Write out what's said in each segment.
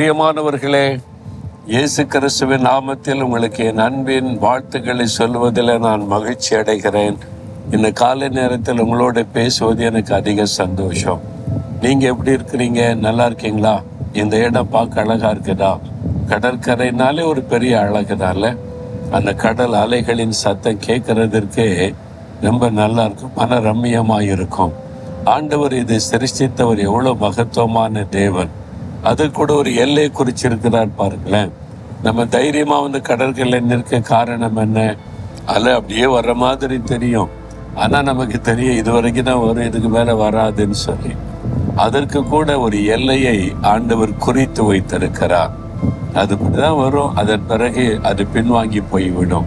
பிரியமானவர்களே இயேசு கிறிஸ்துவின் நாமத்தில் உங்களுக்கு என் அன்பின் வாழ்த்துக்களை சொல்வதில் நான் மகிழ்ச்சி அடைகிறேன். இந்த காலை நேரத்தில் உங்களோட பேசுவது எனக்கு அதிக சந்தோஷம். நீங்கள் எப்படி இருக்கிறீங்க? நல்லா இருக்கீங்களா? இந்த இடம் பார்க்க அழகாக இருக்குதா? கடற்கரைனாலே ஒரு பெரிய அழகுனால அந்த கடல் அலைகளின் சத்தம் கேட்கறதற்கு ரொம்ப நல்லா இருக்கும் மன ரம்மியமாக இருக்கும் ஆண்டவர் இதை சிருஷ்டித்தவர் எவ்வளோ மகத்துவமான தேவன். அது கூட ஒரு எல்லை குறிச்சிருக்கிறார் பாருங்களேன். நம்ம தைரியமா வந்து கடற்கரையில் நிற்க காரணம் என்ன? அலை அப்படியே வர்ற மாதிரி தெரியும். ஆனா நமக்கு தெரியும் இது வரைக்கும் தான் வரும் இதுக்கு மேல வராதுன்னு சொல்லி. அதற்கு கூட ஒரு எல்லையை ஆண்டவர் குறித்து வைத்திருக்கிறார். அது தான் வரும். அதன் பிறகு அது பின்வாங்கி போய்விடும்.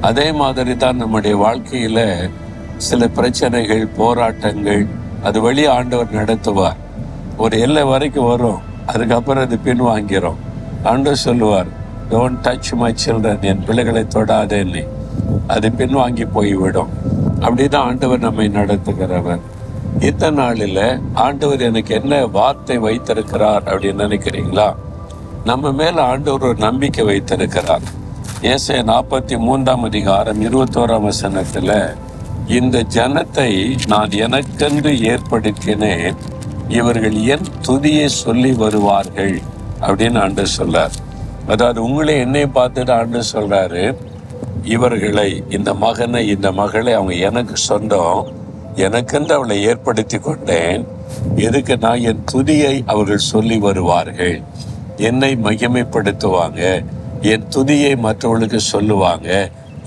அதே மாதிரி தான் நம்முடைய வாழ்க்கையில சில பிரச்சனைகள் போராட்டங்கள் அது வழி ஆண்டவர் நடத்துவார். ஒரு எல்லை வரைக்கும் வரும். அதுக்கப்புறம் அது பின்வாங்கிறோம் ஆண்டு சொல்லுவார் டோன்ட் டச் மை சில்ட்ரன் என் பிள்ளைகளை தொடாதேன்னு அது பின்வாங்கி போய்விடும். அப்படிதான் ஆண்டவர் நம்மை நடத்துகிறவர். இந்த நாளில் ஆண்டவர் எனக்கு என்ன வார்த்தை வைத்திருக்கிறார் அப்படின்னு நினைக்கிறீங்களா? நம்ம மேல ஆண்டவர் ஒரு நம்பிக்கை வைத்திருக்கிறார். ஏசை நாற்பத்தி மூன்றாம் அதிகாரம் இருபத்தோராம் வசனத்தில் இந்த ஜனத்தை நான் எனக்கென்று ஏற்படுத்தினேன். இவர்கள் என் துதியை சொல்லி வருவார்கள் அப்படின்னு ஆண்டு சொல்றார். அதாவது உங்களை என்னை பார்த்துட்டு ஆண்டு சொல்றாரு இவர்களை இந்த மகனை இந்த மகளை அவங்க எனக்கு சொந்தம் எனக்கென்று அவளை ஏற்படுத்தி கொண்டேன் எதுக்கு நான் என் துதியை அவர்கள் சொல்லி வருவார்கள்? என்னை மகிமைப்படுத்துவாங்க என் துதியை மற்றவர்களுக்கு சொல்லுவாங்க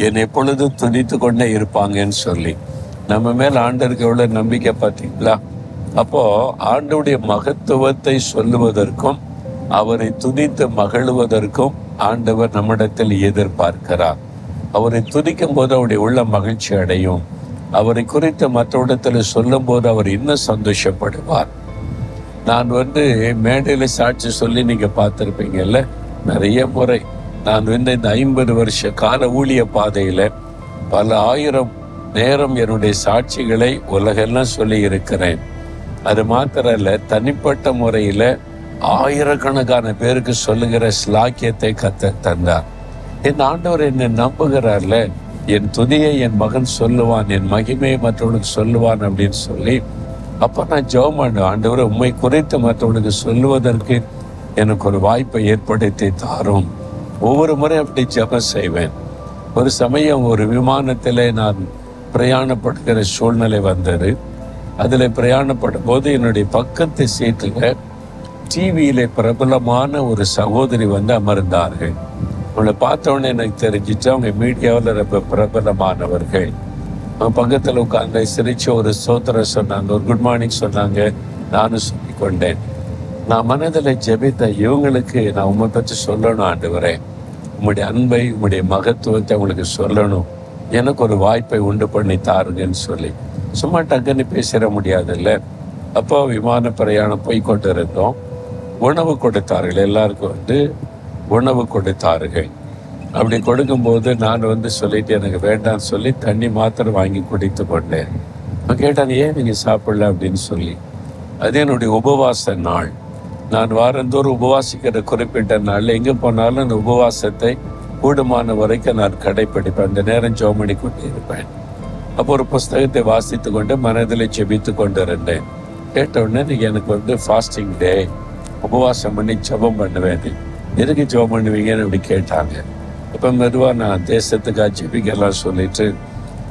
என் எப்பொழுதும் துதித்து கொண்டே இருப்பாங்கன்னு சொல்லி. நம்ம மேல் ஆண்டருக்கு எவ்வளோ நம்பிக்கை பார்த்தீங்களா? அப்போ ஆண்டவுடைய மகத்துவத்தை சொல்லுவதற்கும் அவரை துதித்து மகிழ்வதற்கும் ஆண்டவர் நம்மிடத்தில் எதிர்பார்க்கிறார். அவரை துதிக்கும் போது அவருடைய உள்ள மகிழ்ச்சி அடையும். அவரை குறித்து மற்றவிடத்தில் சொல்லும் போது அவர் இன்னும் சந்தோஷப்படுவார். நான் வந்து மேடையில் சாட்சி சொல்லி நீங்கள் பார்த்துருப்பீங்கல்ல நிறைய முறை. நான் வந்து இந்த ஐம்பது வருஷ கால ஊழிய பாதையில் பல ஆயிரம் நேரம் என்னுடைய சாட்சிகளை உலகெல்லாம் சொல்லி இருக்கிறேன். அது மாத்திரம் இல்ல தனிப்பட்ட முறையில ஆயிரக்கணக்கான பேருக்கு சொல்லுகிற ஸ்லாக்கியத்தை கத்த தந்தார். என் ஆண்டவர் என்னை நம்புகிறார்ல என் துதியை என் மகன் சொல்லுவான் என் மகிமையை மற்றவனுக்கு சொல்லுவான் அப்படின்னு சொல்லி அப்ப நான் ஜெபம் பண்ணுவேன் ஆண்டவர் உண்மை குறித்து மற்றவனுக்கு சொல்லுவதற்கு எனக்கு ஒரு வாய்ப்பை ஏற்படுத்தி தாரும். ஒவ்வொரு முறை அப்படி ஜெபம் செய்வேன். ஒரு சமயம் ஒரு விமானத்தில் நான் பிரயாணப்படுகிற சூழ்நிலை வந்தது. அதில் பிரயாணப்படும் போது என்னுடைய பக்கத்து சீட்டில் டிவியில பிரபலமான ஒரு சகோதரி வந்து அமர்ந்தார்கள். அவளை பார்த்தோன்னே எனக்கு தெரிஞ்சிச்சு அவங்க மீடியாவில் ரொம்ப பிரபலமானவர்கள். அவங்க பக்கத்தில் உட்காந்து சிரிச்சு ஒரு சோத்திரம் சொன்னாங்க ஒரு குட் மார்னிங் சொன்னாங்க நானும் சொல்லி கொண்டேன். நான் மனதில் ஜெபித்த இவங்களுக்கு நான் உண்மை பற்றி சொல்லணும் ஆண்டு உம்முடைய அன்பை உங்களுடைய மகத்துவத்தை அவங்களுக்கு சொல்லணும். எனக்கு ஒரு வாய்ப்பை உண்டு பண்ணி தாருங்கன்னு சொல்லி. சும்மா டக்குன்னு பேசிட முடியாதுல்ல. அப்போ விமான பிரயாணம் போய் கொண்டு இருந்தோம் உணவு கொடுத்தார்கள். எல்லாருக்கும் வந்து உணவு கொடுத்தார்கள். அப்படி கொடுக்கும்போது நான் வந்து சொல்லிட்டு எனக்கு வேண்டாம்னு சொல்லி தண்ணி மாத்திரம் வாங்கி குடித்து கொண்டேன். அவன் கேட்டான் ஏன் நீங்கள் சாப்பிடல? அப்படின்னு சொல்லி. அது என்னுடைய உபவாச நாள். நான் வாரந்தோறும் உபவாசிக்கிற குறிப்பிட்ட நாளில் எங்கே போனாலும் அந்த உபவாசத்தை கூடுமான வரைக்கும் நான் கடைப்பிடிப்பேன். அந்த நேரம் ஜோமணி கொண்டு இருப்பேன். அப்போ ஒரு புஸ்தகத்தை வாசித்து கொண்டு மனதில் செபித்து கொண்டு இருந்தேன் கேட்ட உடனே "நீங்க எனக்கு வந்து ஃபாஸ்டிங் டே உபவாசம் பண்ணி ஜெபம் பண்ணுவேன் எதுக்கு ஜெபம் பண்ணுவீங்கன்னு அப்படி கேட்டாங்க. அப்போ மெதுவாக நான் தேசத்துக்காக ஜெபிக்கலாம் சொல்லிட்டு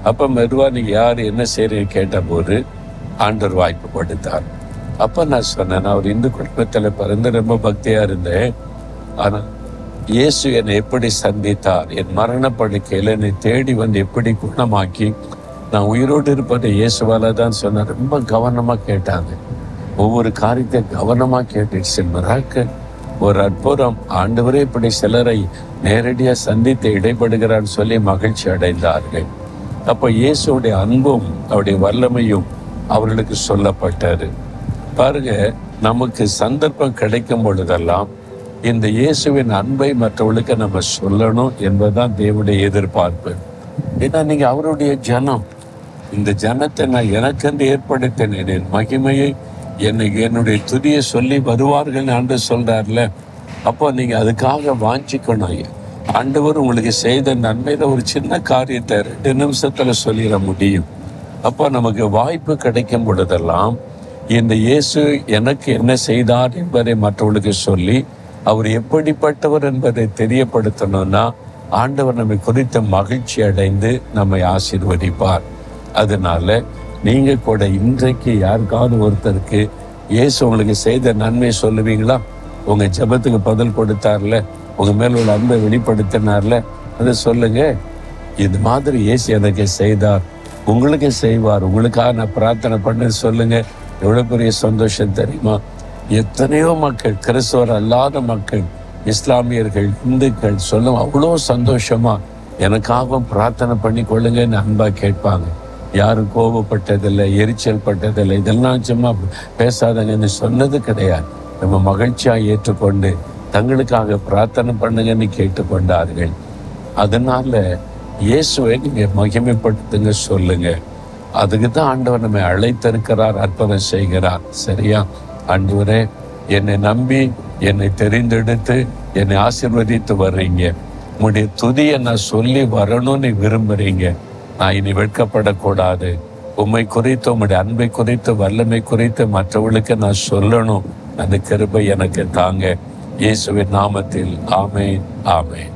அப்போ மெதுவாக நீங்கள் யார் என்ன செய்றீங்க கேட்டபோது ஆண்டர் வாய்ப்பு கொடுத்தார். அப்போ நான் சொன்னேன் நான் ஒரு இந்து குடும்பத்தில் பிறந்து ரொம்ப பக்தியாக இருந்தேன். ஆனால் இயேசு என்னை எப்படி சந்தித்தார்? என் மரணப்படுக்கையில் என்னை தேடி வந்து எப்படி குணமாக்கி நான் உயிரோடு இருப்பதை இயேசுவால தான் சொன்னார் ரொம்ப கவனமாக கேட்டாங்க. ஒவ்வொரு காரியத்தை கவனமாக கேட்டுச்சு. மிராக்க ஒரு அற்புதம். ஆண்டவரே இப்படி சிலரை நேரடியாக சந்தித்து இடைப்படுகிறான்னு சொல்லி மகிழ்ச்சி அடைந்தார்கள். அப்போ இயேசுடைய அன்பும் அவருடைய வல்லமையும் அவர்களுக்கு சொல்லப்பட்டார் பாருங்க நமக்கு சந்தர்ப்பம் கிடைக்கும் பொழுதெல்லாம் இந்த இயேசுவின் அன்பை மற்றவர்களுக்கு நம்ம சொல்லணும் என்பதுதான் தேவனுடைய எதிர்பார்ப்பு. ஏன்னா நீங்க அவருடைய ஜனம். இந்த ஜனத்தை நான் எனக்கென்று ஏற்படுத்தினேன். என் மகிமையை என்னை என்னுடைய துதியை சொல்லி வருவார்கள் ஆண்டு சொல்றார்ல. அப்போ நீங்க அதுக்காக வாஞ்சிக்கணும் ஆண்டவர் உங்களுக்கு செய்த நன்மையில ஒரு சின்ன காரியத்தை ரெண்டு நிமிஷத்துல சொல்லிட முடியும். அப்போ நமக்கு வாய்ப்பு கிடைக்கும் பொழுதெல்லாம் இந்த இயேசு எனக்கு என்ன செய்தார் என்பதை மற்றவர்களுக்கு சொல்லி அவர் எப்படிப்பட்டவர் என்பதை தெரியப்படுத்தணும்னா ஆண்டவர் நம்மை குறித்த மகிழ்ச்சி அடைந்து நம்மை ஆசீர்வதிப்பார். அதனால நீங்க கூட இன்றைக்கு யாருக்காவது ஒருத்தருக்கு இயேசு உங்களுக்கு செய்த நன்மை சொல்லுவீங்களா? உங்க ஜெபத்துக்கு பதில் கொடுத்தார்ல உங்க மேல உள்ள அன்பை வெளிப்படுத்தினார்ல அதை சொல்லுங்க. இது மாதிரி இயேசு எனக்கு செய்தார். உங்களுக்கு செய்வார். உங்களுக்காக நான் பிரார்த்தனை பண்ண சொல்லுங்க. எவ்வளவு பெரிய சந்தோஷம் தெரியுமா? எத்தனையோ மக்கள் கிறிஸ்தவர் அல்லாத மக்கள் இஸ்லாமியர்கள் இந்துக்கள் சொல்லும் அவ்வளோ சந்தோஷமா எனக்காகவும் பிரார்த்தனை பண்ணி கொள்ளுங்கன்னு அன்பா கேட்பாங்க. யாரும் கோபப்பட்டதில்லை எரிச்சல் பட்டதில்லை இதெல்லாம் சும்மா பேசாதங்கன்னு சொன்னது கிடையாது. நம்ம மகிழ்ச்சியாக ஏற்றுக்கொண்டு தங்களுக்காக பிரார்த்தனை பண்ணுங்கன்னு கேட்டுக்கொண்டார்கள். அதனால இயேசுவை நீங்கள் மகிமைப்படுத்துங்க சொல்லுங்க. அதுக்கு தான் ஆண்டவர் நம்மை அழைத்திருக்கிறார் அற்புதம் செய்கிறார். சரியா? ஆண்டவரே என்னை நம்பி என்னை தெரிந்தெடுத்து என்னை ஆசிர்வதித்து வர்றீங்க. உங்களுடைய துதியை நான் சொல்லி வரணும்னு விரும்புறீங்க. நான் இனி வெட்கப்படக்கூடாது. உண்மை குறித்து உங்களுடைய அன்பை குறித்து வல்லமை குறித்து மற்றவர்களுக்கு நான் சொல்லணும். அந்த கிருபை எனக்கு தாங்க. இயேசுவின் நாமத்தில். ஆமேன் ஆமேன்.